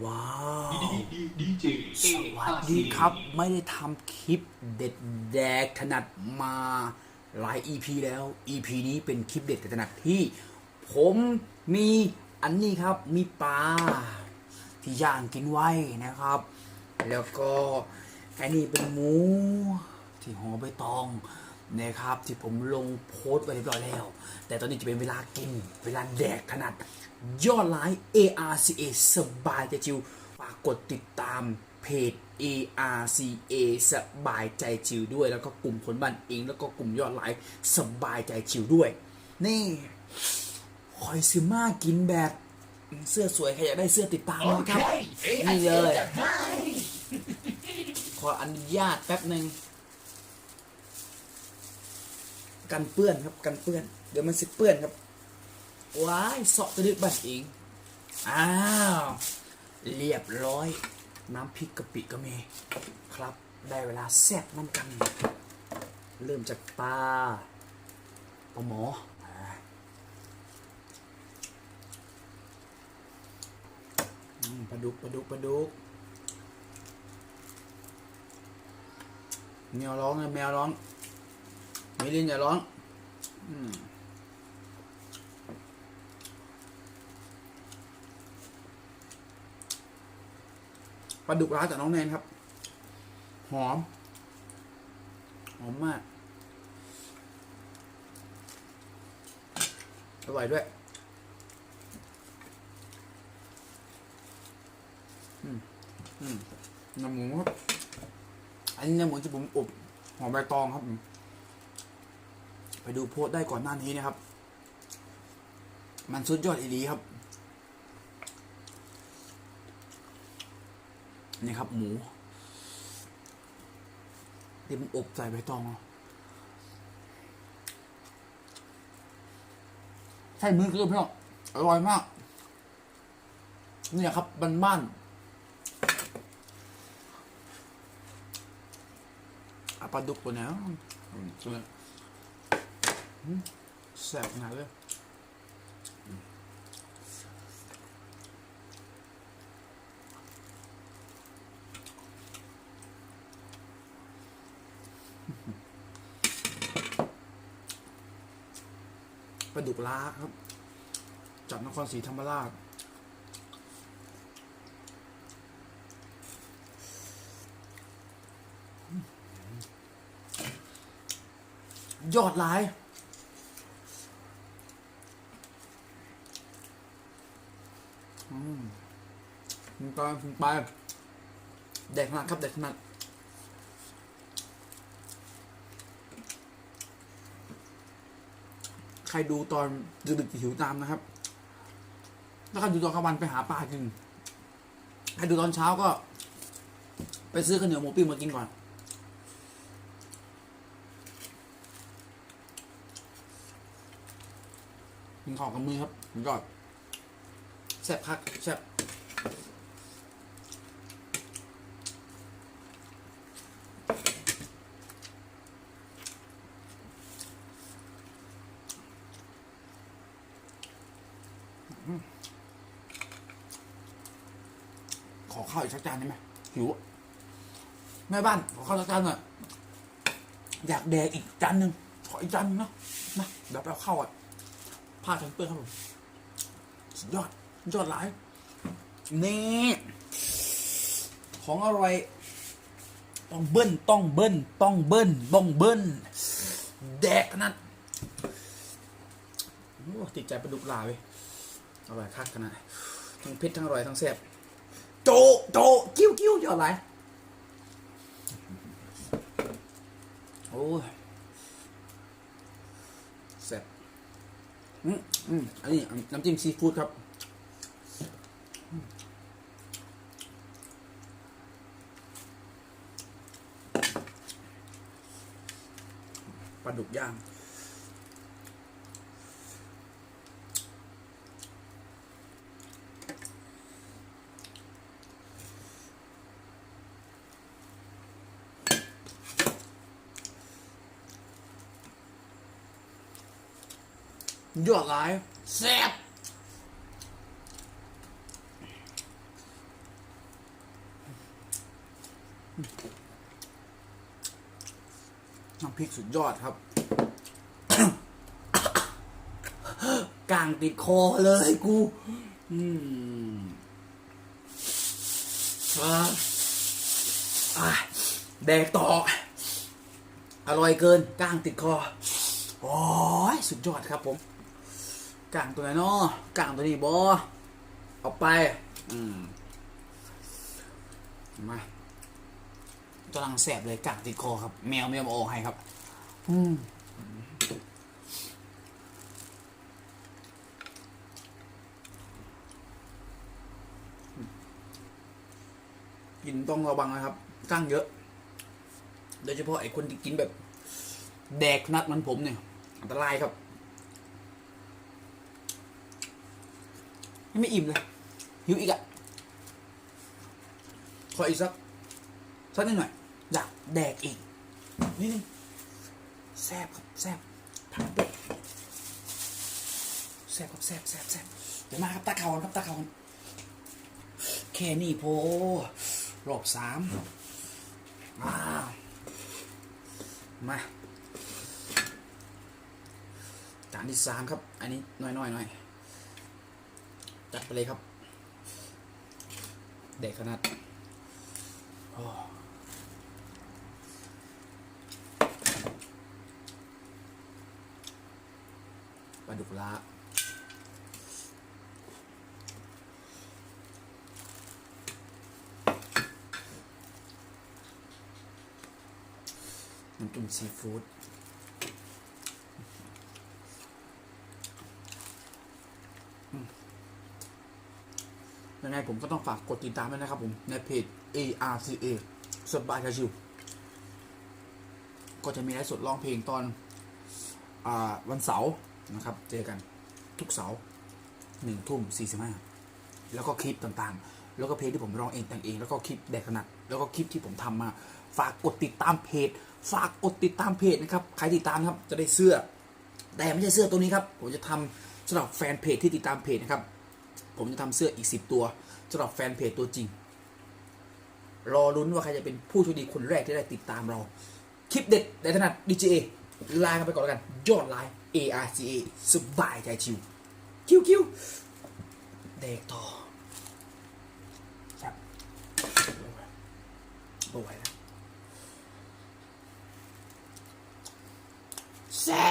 ว้าวดีเจสวัสดีครับ ไม่ได้ทำคลิปเด็ดแดกถนัดมาหลาย EP แล้ว EP นี้เป็นคลิปเด็ดถนัดที่ ผมมีอันนี้ครับมีปลาที่ย่างกินไว้นะครับ แล้วก็อันนี้เป็นหมู ที่ห่อใบตองนะครับ ที่ผมลงโพสต์ไว้เรียบร้อยแล้ว แต่ตอนนี้จะเป็นเวลากิน เวลาแดกถนัด ยอดไลค์ ARCA สบายใจจิวฝากกดติดตามเพจ ARCA สบายใจจิวด้วย แล้วก็กลุ่มคนบ้านเองแล้วก็กลุ่มยอดไลค์สบายใจจิวด้วย นี่คอยซื้อมากินแบบเสื้อสวยใครอยากได้เสื้อติดตามนะครับนี่เลย ขออนุญาตแป๊บหนึ่งกันเปื้อนครับกันเปื้อน เดี๋ยวมันสิเปื้อนครับ ว้ายเสาะจะดึกบัดเองอ้าวเรียบร้อย น้ำพริกกะปิก็มีครับ ได้เวลาแซ่บน้ำกัน เริ่มจากปลาปลาหมออืมปลาดุกปลาดุกปลาดุกแมวร้องนะแมวร้องไมิลินอย่าร้อง อืม ลาดุกร้านจากน้องแนนครับ หอม หอมมาก อร่อยด้วยอืมอืมน้ำหมูครับ อันนี้น้ำหมูที่ผมอบหอมใบตองครับ ไปดูโพสได้ก่อนหน้านี้นะครับ มันสุดยอดอีหลีครับ นี่ครับ หมูที่มันอบใส่ใบตองใช่มือคือพี่องอร่อยมาก เนี่ยครับบ้านบ้านอะปลาดุกตัวนี้ตัวเนี้ยอืมแซ่บขนาเลย ปลาดุกล้าครับ จากนครศรีธรรมราชยอดหลาย อืมคุณไปไปเด็กขนาดครับเด็กขนา ใครดูตอนดึกๆหิวตามนะครับ ถ้าใครดูตอนกลางวันไปหาปลากินใครดูตอนเช้าก็ ไปซื้อข้าวเหนียวหมูปิ้งมากินก่อน กินของกับมือครับยอดแซ่บคักแซ่บ ขอข้าวอีกสักจานได้ไหมหิวอะแม่บ้านขอข้าวสักจานหน่อยอยากแดกอีกจานหนึ่งขออีกจานหนึงเนาะนะเดี๋ยวไปเอาข้าวอะผ้ากันเปื้อนครับผมสุดยอดสุดยอดหลายนี่ของอร่อยต้องเบิ้ลต้องเบิ้ลต้องเบิ้ลต้องเบิ้ลแดกขนาดโอ้ติดใจปลาดุกลาเว้ย อร่อยคักขนาดทั้งเผ็ดทั้งอร่อยทั้งแซ่บโจโจกิ้วกิ้วยอดหลยโอ้ยแซ่บอืมอืมอันนี้น้ำจิ้มซีฟู้ดครับปลาดุกย่าง ยอดหลายแซ่บน้ำพริกสุดยอดครับ กลางติดคอเลยกู อืมอะอะแดกต่อ อร่อยเกินกลางติดคอ โอ้ย สุดยอดครับผม กลางตัวไหนเนาะกลางตัวนี้บอเอาไป อืมมากำลังแสบเลยกางติดคอครับ แมวแมวมาอให้ครับ อืมกินต้องระวังนะครับก้างเยอะ โดยเฉพาะไอ้คนที่กินแบบ แดกนัดมันผมเนี่ย อันตรายครับ ยังไม่อิ่มเลยหิวอีกอะขออีกสักสักนิดหน่อยอยากแดกอีกนี่นึงแซบครับแซบทำเป็ดแซบครับแซบแซบแซบเดี๋ยวมาครับตาเขาก่อนครับตาเขาก่อนแค่นี้โพรอบสามอ้ามาจานที่สามครับ อันนี้น้อยๆหน่อย จัดไปเลยครับ เด็กขนาดปลาดุกละน้ำจุ่มซีฟู้ด ยังไงผมก็ต้องฝากกดติดตามด้วยนะครับผมในเพจ ARCA สบายชิวก็จะมีไลฟ์สดร้องเพลงตอนอวันเสาร์นะครับ เจอกันทุกเสาร์หนึ่งทุ่มสี่สิบห้าแล้วก็คลิปต่างๆ แล้วก็เพลงที่ผมร้องเองแต่งเอง แล้วก็คลิปแดกขนาดแล้วก็คลิปที่ผมทำมา ฝากกดติดตามเพจ ฝากกดติดตามเพจนะครับใครติดตามครับจะได้เสื้อ แต่ไม่ใช่เสื้อตัวนี้ครับ ผมจะทำสำหรับแฟนเพจที่ติดตามเพจนะครับ ผมจะทำเสื้ออีกสิบตัวสำหรับแฟนเพจตัวจริง รอลุ้นว่าใครจะเป็นผู้โชคดีคนแรกที่ได้ติดตามเรา คลิปเด็ดในถนัด DJA ลากันไปก่อนแล้วกัน ยอดไลน์ ARCA สบายใจชิว คิวคิวเด็กต่อครับโอ้ยแล้วแซ่